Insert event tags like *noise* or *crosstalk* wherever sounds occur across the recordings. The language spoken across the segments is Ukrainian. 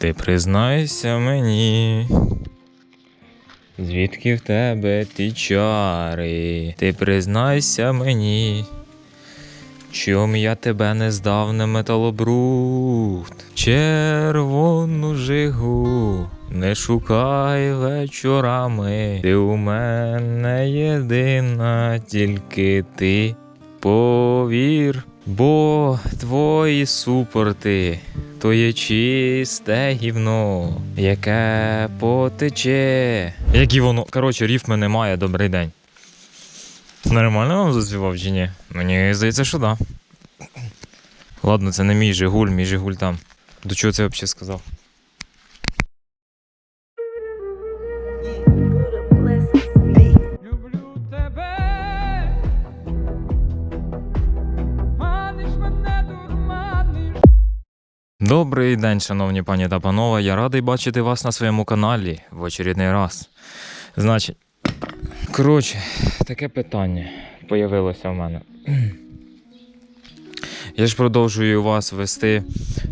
Ти признайся мені. Звідки в тебе ті чари? Ти признайся мені. Чом я тебе не здав на металобрухт? Червону жигу не шукай вечорами. Ти у мене єдина, тільки ти повір. Бо твої супорти то є чисте гівно, яке потече. Як і воно. Коротше, ріфми немає, добрий день. Нормально вам заспівав чи ні? Мені здається, що да. Ладно, це не мій Жигуль, мій Жигуль там. До чого це взагалі сказав? Добрий день, шановні пані та панове. Я радий бачити вас на своєму каналі в очередний раз. Значить, коротше, таке питання появилося в мене. *clears throat* Я ж продовжую вас вести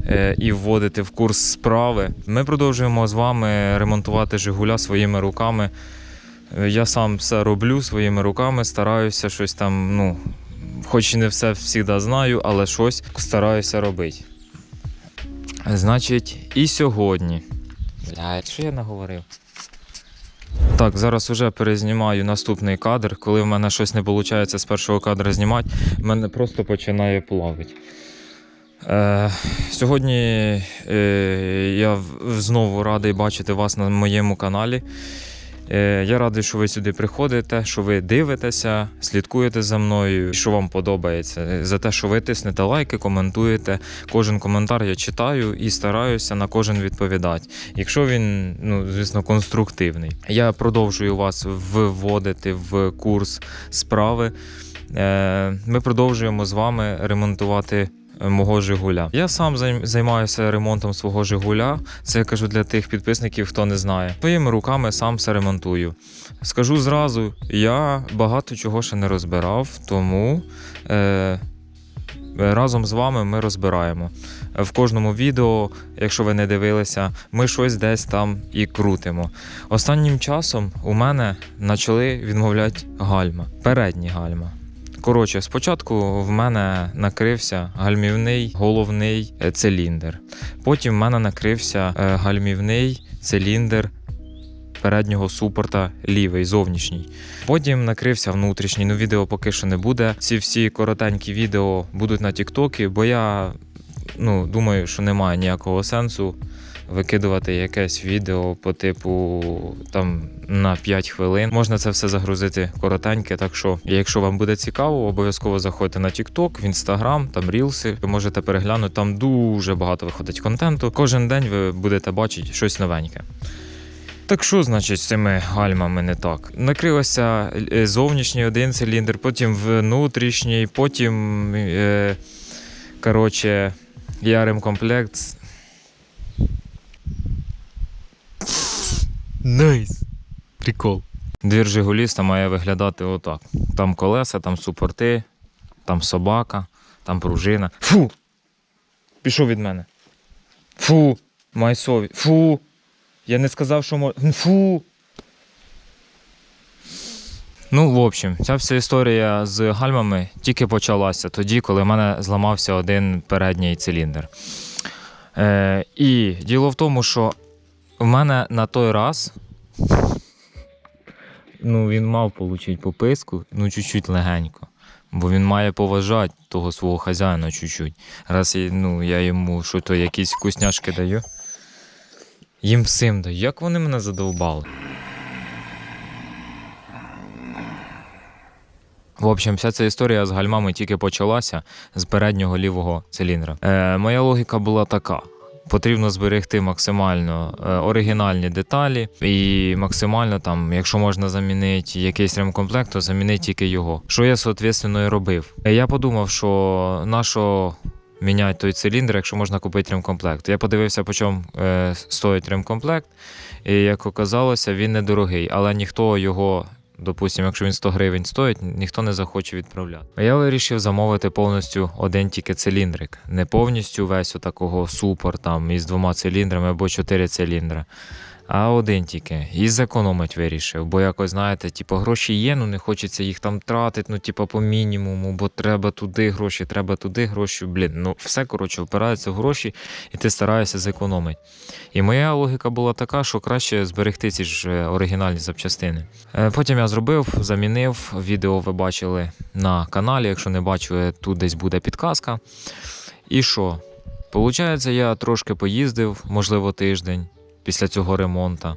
е, і вводити в курс справи. Ми продовжуємо з вами ремонтувати Жигуля своїми руками. Е, Я сам все роблю своїми руками, стараюся щось там, ну, хоч і не все завжди знаю, але щось стараюся робити. Значить, і сьогодні. Блядь, що я наговорив? Так, зараз вже перезнімаю наступний кадр. Коли в мене щось не виходить з першого кадра знімати, в мене просто починає плавити. Е, сьогодні е, я знову радий бачити вас на моєму каналі. Е, я радий, що ви сюди приходите, що ви дивитеся, слідкуєте за мною, що вам подобається. За те, що ви тиснете лайки, коментуєте. Кожен коментар я читаю і стараюся на кожен відповідати. Якщо він, ну звісно, конструктивний. Я продовжую вас вводити в курс справи. Е, Ми продовжуємо з вами ремонтувати. Мого Жигуля. Я сам займаюся ремонтом свого Жигуля. Це я кажу для тих підписників, хто не знає. Своїми руками сам все ремонтую. Скажу зразу, я багато чого ще не розбирав, тому е, разом з вами ми розбираємо. В кожному відео, якщо ви не дивилися, ми щось десь там і крутимо. Останнім часом у мене почали відмовляти гальма, передні гальма. Коротше, спочатку в мене накрився гальмівний головний е, циліндр. Потім в мене накрився е, гальмівний циліндр переднього супорта лівий, зовнішній. Потім накрився внутрішній. Ну, відео поки що не буде. Ці всі коротенькі відео будуть на Тіктокі, бо я ну, думаю, що немає ніякого сенсу викидувати якесь відео по типу там на 5 хвилин. Можна це все загрузити коротеньке. Так що, якщо вам буде цікаво, обов'язково заходьте на TikTok, в Instagram, там рілси. Ви можете переглянути. Там дуже багато виходить контенту. Кожен день ви будете бачити щось новеньке. Так що значить з цими гальмами не так? Накрилося е, зовнішній один циліндр, потім внутрішній, потім. Е, коротше, я ремкомплект. Найс! Прикол. Двір Жигуліста має виглядати отак. Там колеса, там супорти, там собака, там пружина. Фу! Пішов від мене. Фу! Майсові. Фу! Я не сказав, що можна. Фу. Ну, в общем, ця вся історія з гальмами тільки почалася тоді, коли в мене зламався один передній циліндр. Е, і діло в тому, що в мене на той раз. Ну, він мав отримати пописку, ну, чуть-чуть легенько. Бо він має поважати того свого хазяїна чуть-чуть. Раз я, ну, я йому що то якісь вкусняшки даю. Їм всім даю. Як вони мене задовбали? В общем, вся ця історія з гальмами тільки почалася з переднього лівого циліндра. Е, моя логіка була така: потрібно зберегти максимально е, оригінальні деталі і максимально там, якщо можна замінити якийсь ремкомплект, то замінити тільки його. Що я соответственно і робив. Е, Я подумав, що нащо міняти той циліндр, якщо можна купити ремкомплект. Я подивився, по чому е, стоїть ремкомплект, і як оказалося, він недорогий, але ніхто його допустимо, якщо він 100 гривень стоїть, ніхто не захоче відправляти. А я вирішив замовити повністю один тільки циліндрик, не повністю весь отакого супер там із двома циліндрами або чотири циліндри. А один тільки. І зекономить вирішив. Бо якось, знаєте, типу, гроші є, ну не хочеться їх там тратити, ну, типу, по мінімуму, бо треба туди гроші, треба туди гроші. Блін, ну все коротше впирається в гроші, і ти стараєшся зекономити. І моя логіка була така, що краще зберегти ці ж е, оригінальні запчастини. Е, Потім я зробив, замінив. Відео ви бачили на каналі. Якщо не бачили, тут десь буде підказка. І що? Получається, я трошки поїздив, можливо, тиждень після цього ремонту.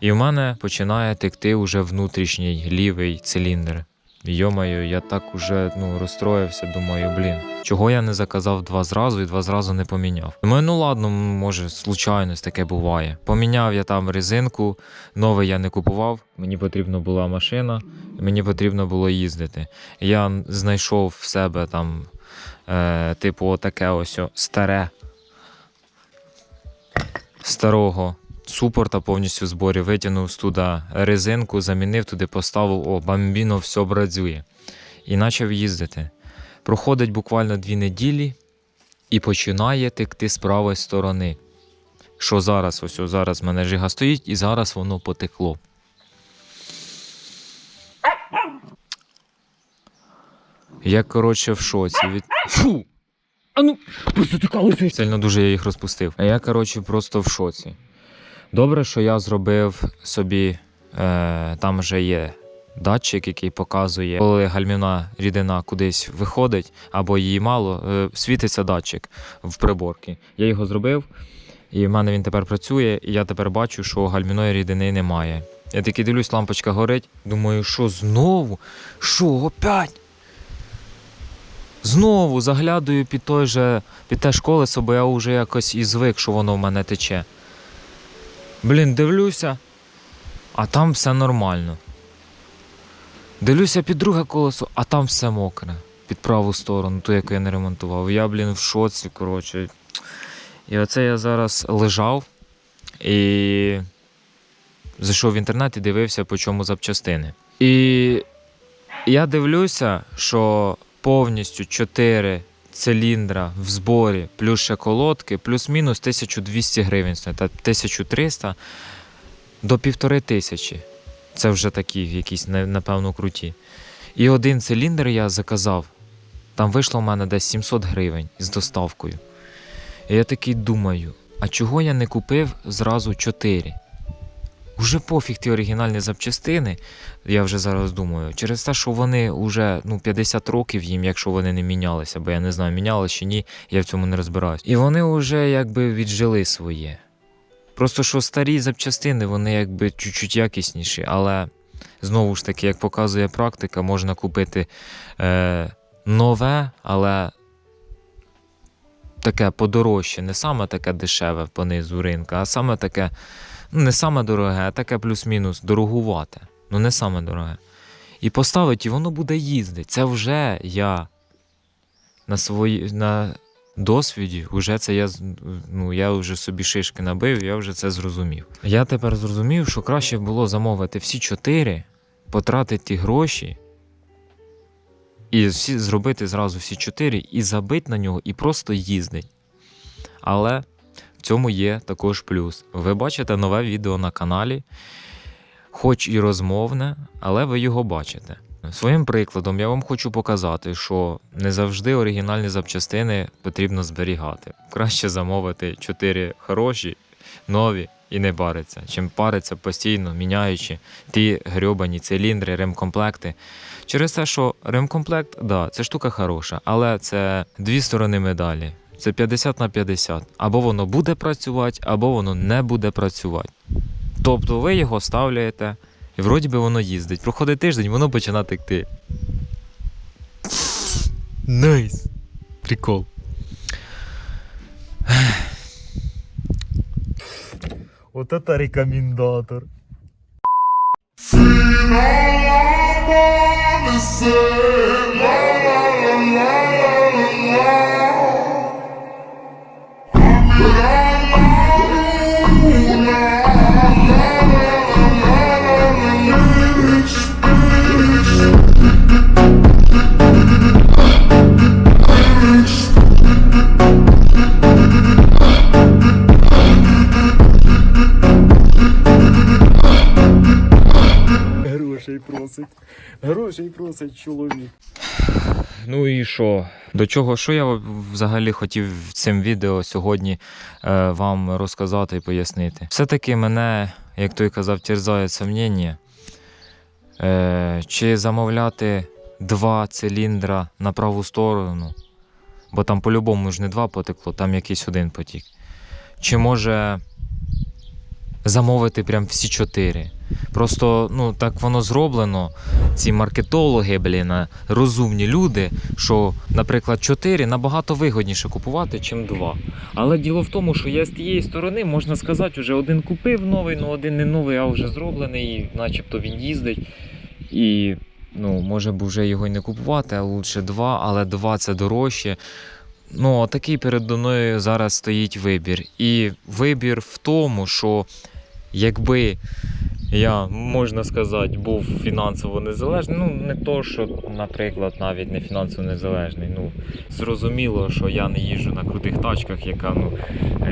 І в мене починає текти уже внутрішній лівий циліндр. Йомаю, я так уже ну, розстроївся, думаю, блін, чого я не заказав два зразу і два зразу не поміняв. Думаю, ну ладно, може, случайність таке буває. Поміняв я там резинку, новий я не купував, мені потрібна була машина, мені потрібно було їздити. Я знайшов в себе там, е, типу, отаке ось старе старого супорта повністю в зборі, витягнув туди резинку, замінив туди, поставив, о, бамбіно, все працює. І почав їздити. Проходить буквально дві неділі і починає текти з правої сторони. Що зараз, ось зараз в мене жига стоїть, і зараз воно потекло. Я, коротше, в шоці. Від... Фу! А ну, просотикалися. Сильно дуже я їх розпустив. А я, коротше, просто в шоці. Добре, що я зробив собі, е, там вже є датчик, який показує, коли гальмівна рідина кудись виходить або її мало, е, світиться датчик в приборці. Я його зробив, і в мене він тепер працює, і я тепер бачу, що гальмівної рідини немає. Я такий дивлюсь, лампочка горить. Думаю, що знову? Що, опять? Знову заглядаю під той же, під те ж колесо, бо я вже якось і звик, що воно в мене тече. Блін, дивлюся, а там все нормально. Дивлюся під друге колесо, а там все мокре. Під праву сторону, ту, яку я не ремонтував. Я, блін, в шоці, коротше. І оце я зараз лежав і зайшов в інтернет і дивився, по чому запчастини. І я дивлюся, що повністю 4 циліндра в зборі, плюс ще колодки, плюс-мінус 1200 гривень, та 1300 до 1500. Це вже такі якісь, напевно, круті. І один циліндр я заказав. Там вийшло в мене десь 700 гривень з доставкою. І я такий думаю, а чого я не купив зразу 4? Уже пофіг ті оригінальні запчастини, я вже зараз думаю, через те, що вони вже ну, 50 років їм, якщо вони не мінялися, бо я не знаю, мінялися чи ні, я в цьому не розбираюсь. І вони вже якби віджили своє. Просто що старі запчастини, вони якби чуть-чуть якісніші, але знову ж таки, як показує практика, можна купити е, нове, але таке подорожче, не саме таке дешеве понизу ринка, а саме таке, ну не саме дороге, а таке плюс-мінус дорогувате. Ну не саме дороге. І поставить, і воно буде їздити. Це вже я на свої, на досвіді, вже це я, ну, я вже собі шишки набив, я вже це зрозумів. Я тепер зрозумів, що краще було замовити всі чотири, потратити ті гроші. І всі, зробити зразу всі чотири і забити на нього, і просто їздить. Але в цьому є також плюс. Ви бачите нове відео на каналі, хоч і розмовне, але ви його бачите. Своїм прикладом я вам хочу показати, що не завжди оригінальні запчастини потрібно зберігати. Краще замовити 4 хороші, нові і не париться, чим париться постійно, міняючи ті грьобані циліндри, ремкомплекти. Через те, що ремкомплект, да, це штука хороша, але це дві сторони медалі. Це 50 на 50. Або воно буде працювати, або воно не буде працювати. Тобто ви його ставляєте, і вроді би воно їздить. Проходить тиждень, воно починає текти. Найс. Прикол. Вот это рекомендатор. Thank Грошей просить чоловік. Ну і що? До чого, що я взагалі хотів цим відео сьогодні е, вам розказати і пояснити? Все-таки мене, як той казав, терзає сумніння, е, чи замовляти два циліндра на праву сторону, бо там по-любому ж не два потекло, там якийсь один потік. Чи може замовити прям всі чотири? Просто ну, так воно зроблено. Ці маркетологи, блін, розумні люди, що, наприклад, 4 набагато вигідніше купувати, ніж 2. Але діло в тому, що я з тієї сторони, можна сказати, вже один купив новий, ну один не новий, а вже зроблений, і начебто він їздить. І ну, може б вже його й не купувати, а лучше 2, але 2 це дорожче. Ну, такий передо мною зараз стоїть вибір. І вибір в тому, що якби я, можна сказати, був фінансово незалежний. Ну, не то, що, наприклад, навіть не фінансово незалежний. Ну, зрозуміло, що я не їжджу на крутих тачках, яка ну,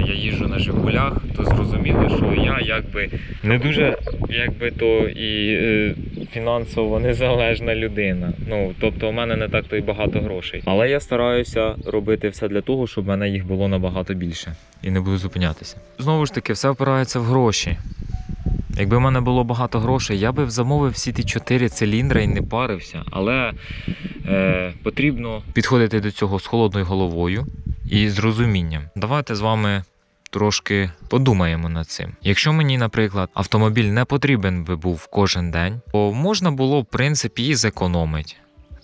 я їжджу на Жигулях, то зрозуміло, що я якби не дуже якби то і е, фінансово незалежна людина. Ну, тобто, у мене не так то й багато грошей. Але я стараюся робити все для того, щоб в мене їх було набагато більше. І не буду зупинятися. Знову ж таки, все впирається в гроші. Якби в мене було багато грошей, я би замовив всі ті чотири циліндри і не парився. Але е, потрібно підходити до цього з холодною головою і з розумінням. Давайте з вами трошки подумаємо над цим. Якщо мені, наприклад, автомобіль не потрібен би був кожен день, то можна було, в принципі, і зекономити.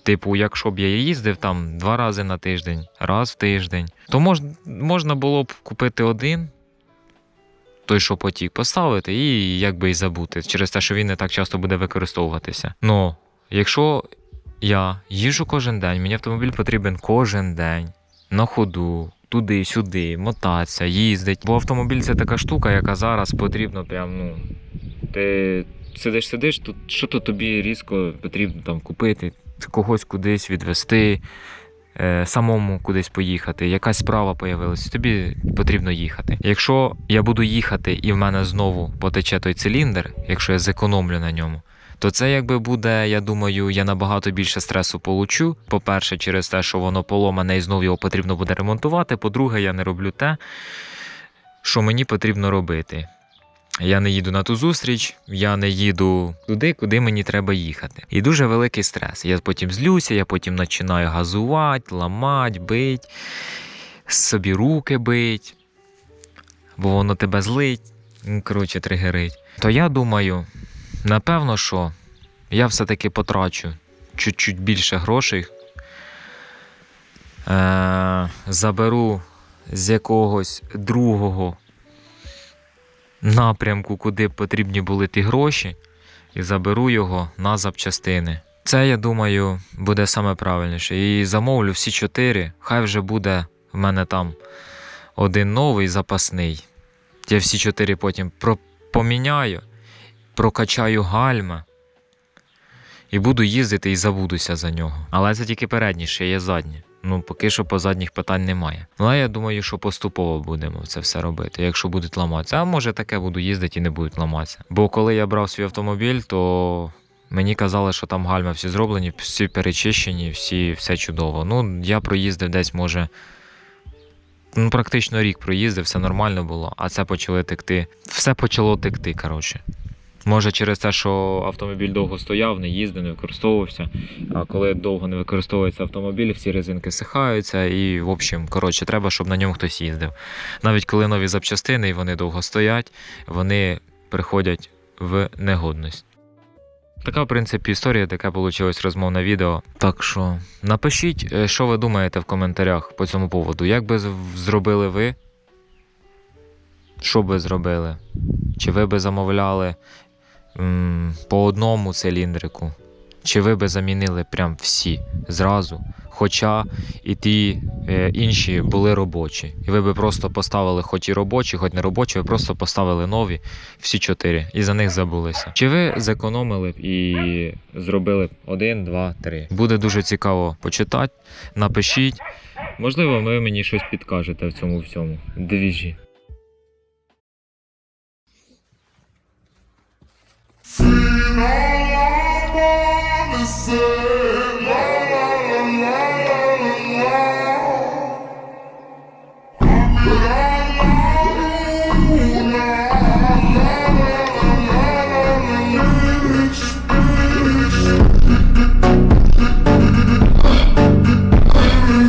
Типу, якщо б я їздив там два рази на тиждень, раз в тиждень, то мож, можна було б купити один, той, що потік, поставити і якби і забути через те, що він не так часто буде використовуватися. Ну, якщо я їжджу кожен день, мені автомобіль потрібен кожен день на ходу, туди-сюди, мотатися, їздить. Бо автомобіль це така штука, яка зараз потрібно прям, ну. Ти сидиш, сидиш, тут що то тобі різко потрібно там купити, когось кудись відвести, самому кудись поїхати, якась справа появилася, тобі потрібно їхати. Якщо я буду їхати і в мене знову потече той циліндр, якщо я зекономлю на ньому, то це якби буде, я думаю, я набагато більше стресу получу. По-перше, через те, що воно поломане і знову його потрібно буде ремонтувати. По-друге, я не роблю те, що мені потрібно робити. Я не їду на ту зустріч, я не їду туди, куди мені треба їхати. І дуже великий стрес. Я потім злюся, я потім починаю газувати, ламати, бить, собі руки бить, бо воно тебе злить, ну, коротше, тригерить. То я думаю, напевно, що я все-таки потрачу чуть-чуть більше грошей. Е- заберу з якогось другого напрямку, куди потрібні були ті гроші, і заберу його на запчастини. Це, я думаю, буде саме правильніше. І замовлю всі чотири. Хай вже буде в мене там один новий запасний. Я всі чотири потім поміняю, прокачаю гальма. І буду їздити і забудуся за нього. Але це тільки передні, ще є задні. Ну, поки що по задніх питань немає. Ну, а я думаю, що поступово будемо це все робити, якщо будуть ламатися. А може таке буду їздити і не будуть ламатися. Бо коли я брав свій автомобіль, то мені казали, що там гальма всі зроблені, всі перечищені, всі, все чудово. Ну, я проїздив десь, може. Ну, практично рік проїздив, все нормально було, а це почали текти. Все почало текти, коротше. Може, через те, що автомобіль довго стояв, не їздив, не використовувався. А коли довго не використовується автомобіль, всі резинки сихаються, і, в общем, коротше, треба, щоб на ньому хтось їздив. Навіть коли нові запчастини і вони довго стоять, вони приходять в негодність. Така, в принципі, історія, таке вийшло розмовне відео. Так що напишіть, е, що ви думаєте в коментарях по цьому поводу. Як би зробили ви? Що би зробили? Чи ви би замовляли по одному циліндрику? Чи ви би замінили прям всі зразу? Хоча і ті е, інші були робочі. І ви би просто поставили хоч і робочі, хоч не робочі, ви просто поставили нові всі чотири і за них забулися. Чи ви зекономили б і зробили б один, два, три? Буде дуже цікаво почитати. Напишіть. Можливо, ви мені щось підкажете в цьому всьому двіжі. all I wanna say.